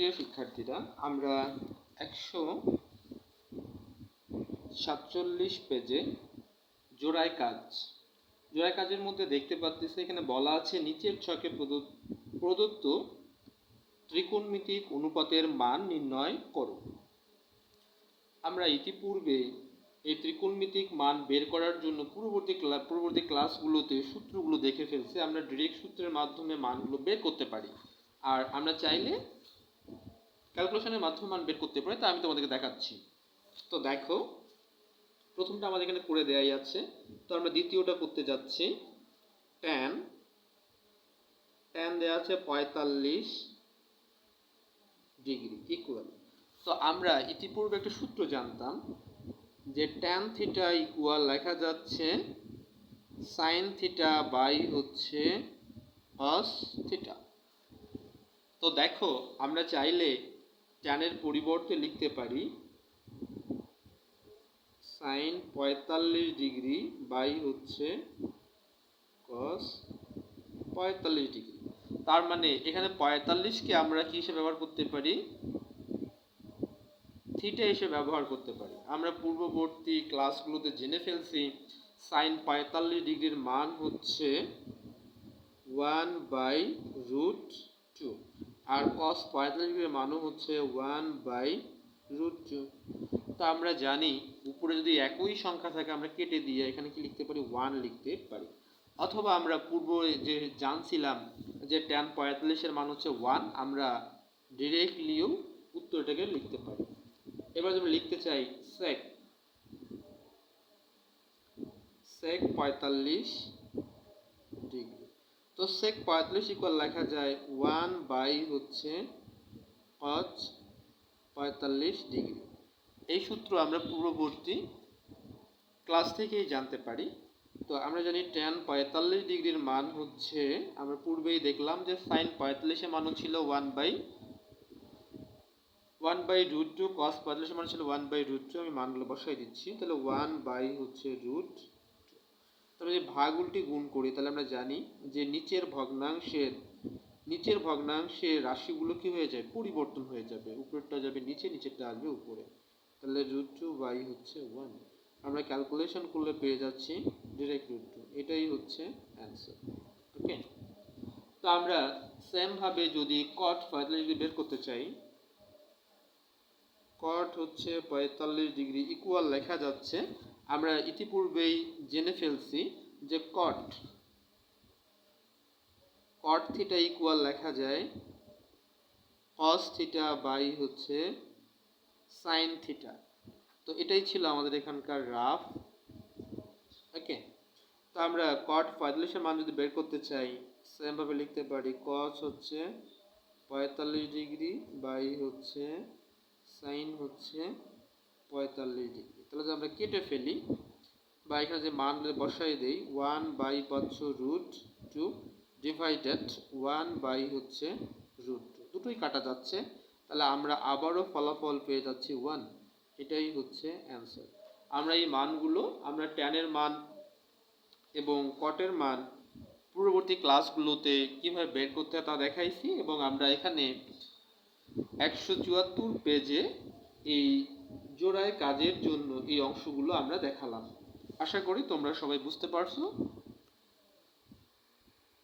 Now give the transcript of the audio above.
প্রিয় শিক্ষার্থীরা, আমরা একশো সাতচল্লিশ পেজে জোড়ায় কাজ। জোড়ায় কাজের মধ্যে দেখতে পাচ্ছি এখানে বলা আছে, নিচের ছকে প্রদত্ত ত্রিকোণমিতিক অনুপাতের মান নির্ণয় করো। আমরা ইতিপূর্বে এই ত্রিকোণমিতিক মান বের করার জন্য পূর্ববর্তী পূর্ববর্তী ক্লাসগুলোতে সূত্রগুলো দেখে ফেলছি। আমরা ডিরেক্ট সূত্রের মাধ্যমে মানগুলো বের করতে পারি। আর আমরা চাইলে ক্যালকুলেশনের মাধ্যমে মান বের করতে পারি, তা আমি তোমাদেরকে দেখাচ্ছি। তো দেখো, প্রথমটা আমাদের এখানে করে দেয়াই আছে। তো আমরা দ্বিতীয়টা করতে যাচ্ছি। ট্যান ট্যান দেওয়া আছে পঁয়তাল্লিশ ডিগ্রি ইকুয়াল তো আমরা ইতিপূর্বে একটা সূত্র জানতাম যে ট্যান থিটা ইকুয়াল লেখা যাচ্ছে সাইন থিটা বাই হচ্ছে কস থিটা তো দেখো, আমরা চাইলে ট্যানের পরিবর্তে লিখতে পারি সাইন পঁয়তাল্লিশ ডিগ্রি বাই হচ্ছে কস পঁয়তাল্লিশ ডিগ্রি। তার মানে এখানে পঁয়তাল্লিশকে আমরা কি হিসেবে ব্যবহার করতে পারি? থিটা হিসেবে ব্যবহার করতে পারি। আমরা পূর্ববর্তী ক্লাসগুলোতে জেনে ফেলছি সাইন পঁয়তাল্লিশ ডিগ্রির মান হচ্ছে ওয়ান বাই রুট আর কস পঁয়তাল্লিশ ডিগ্রির মানও হচ্ছে ওয়ান বাই রুট টু তো আমরা জানি উপরে যদি একই সংখ্যা থাকে আমরা কেটে দিয়ে এখানে কি লিখতে পারি? ওয়ান লিখতে পারি। অথবা আমরা পূর্ব যে জানছিলাম যে ট্যান পঁয়তাল্লিশের মান হচ্ছে ওয়ান আমরা ডিরেক্টলিও উত্তরটাকে লিখতে পারি। এবার যদি লিখতে চাই সেক সেক পঁয়তাল্লিশ তো সেক পঁয়তাল্লিশ ইকুয়াল লেখা যায় ওয়ান বাই হচ্ছে পাঁচ পঁয়তাল্লিশ ডিগ্রি এই সূত্র আমরা পূর্ববর্তী ক্লাস থেকেই জানতে পারি। তো আমরা জানি ট্যান পঁয়তাল্লিশ ডিগ্রির মান হচ্ছে, আমরা পূর্বেই দেখলাম যে সাইন পঁয়তাল্লিশের মানও ছিল one by one by root two cos পঁয়তাল্লিশের মান ছিল ওয়ান বাই রুট টু আমি মানগুলো বসাই দিচ্ছি। তাহলে ওয়ান বাই হচ্ছে রুট তাহলে যদি ভাগ উল্টি গুণ করি, তাহলে আমরা জানি যে নিচের ভগ্নাংশের নিচের ভগ্নাংশের রাশিগুলো কি হয়ে যায়? পরিবর্তন হয়ে যাবে। উপরেরটা যাবে নিচে, নিচেরটা আসবে উপরে। তাহলে রুট টু বাই হচ্ছে ওয়ান আমরা ক্যালকুলেশন করলে পেয়ে যাচ্ছি ডিরেক্ট রুট টু এটাই হচ্ছে অ্যান্সার ওকে তো আমরা সেমভাবে যদি কট পঁয়তাল্লিশ ডিগ্রি বের করতে চাই কট হচ্ছে পঁয়তাল্লিশ ডিগ্রি ইকুয়াল লেখা যাচ্ছে আমরা ইতিপূর্বেই জেনে ফেলছি যে কট কট থিটা ইকুয়াল লেখা যায় কস থিটা বাই হচ্ছে সাইন থিটা তো এটাই ছিল আমাদের এখানকার রাফ ওকে তো আমরা কট পঁয়তাল্লিশের মান যদি বের করতে চাই সেমভাবে লিখতে পারি কস হচ্ছে পঁয়তাল্লিশ ডিগ্রি বাই হচ্ছে সাইন হচ্ছে পঁয়তাল্লিশ ডিগ্রি। তাহলে যদি আমরা কেটে ফেলি, বা এখানে যে মান বসাই দেই ওয়ান বাই পাচ্ছ root two divided one by হচ্ছে রুট টু দুটোই কাটা যাচ্ছে, তাহলে আমরা আবারও ফলাফল পেয়ে যাচ্ছি ওয়ান এটাই হচ্ছে অ্যান্সার আমরা এই মানগুলো, আমরা ট্যানের মান এবং কটের মান পূর্ববর্তী ক্লাসগুলোতে কীভাবে বের করতে হয় তা দেখাইছি, এবং আমরা এখানে একশো চুয়াত্তর পেজে এই জোড়ায় কাজের জন্য এই অংশগুলো আমরা দেখালাম। আশা করি তোমরা সবাই বুঝতে পারছ।